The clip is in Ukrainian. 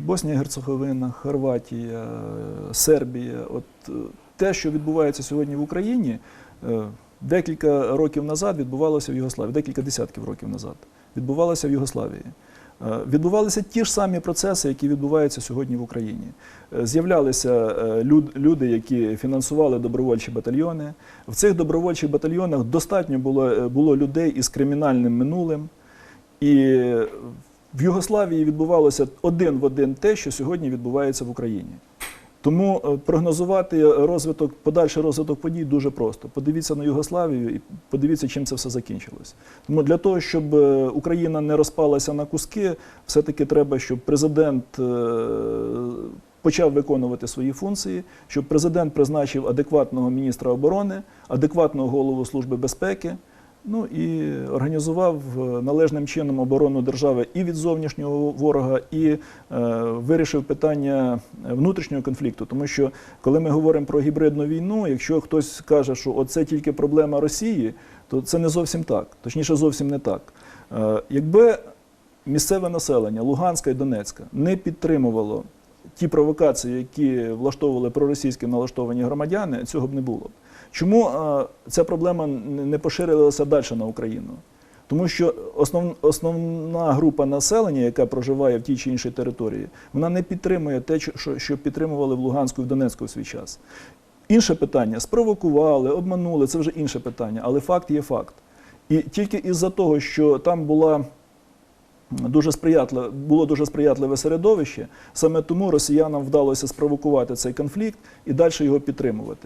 Боснія Герцеговина, Хорватія, Сербія. От е, те, що відбувається сьогодні в Україні, е, декілька років назад відбувалося в Югославії, декілька десятків років назад відбувалося в Югославії. Е, Відбувалися ті ж самі процеси, які відбуваються сьогодні в Україні. З'являлися люди, які фінансували добровольчі батальйони. В цих добровольчих батальйонах достатньо було, було людей із кримінальним минулим. І в Югославії відбувалося один в один те, що сьогодні відбувається в Україні. Тому е, прогнозувати розвиток, подальший розвиток подій дуже просто. Подивіться на Югославію і подивіться, чим це все закінчилось. Тому для того, щоб е, Україна не розпалася на куски, все-таки треба, щоб президент е, почав виконувати свої функції, щоб президент призначив адекватного міністра оборони, адекватного голову Служби безпеки. Ну і організував е, належним чином оборону держави і від зовнішнього ворога, і е, вирішив питання внутрішнього конфлікту. Тому що коли ми говоримо про гібридну війну, якщо хтось каже, що оце тільки проблема Росії, то це не зовсім так, точніше, зовсім не так. Е, якби місцеве населення Луганська і Донецька не підтримувало ті провокації, які влаштовували проросійські налаштовані громадяни, цього б не було. Чому е, ця проблема не поширилася далі на Україну? Тому що основ, основна група населення, яка проживає в тій чи іншій території, вона не підтримує те, що, що підтримували в Луганську і в Донецьку в свій час. Інше питання спровокували, обманули, це вже інше питання, але факт є факт. І тільки із-за того, що там була дуже сприятливе, було дуже сприятливе середовище, саме тому росіянам вдалося спровокувати цей конфлікт і далі його підтримувати.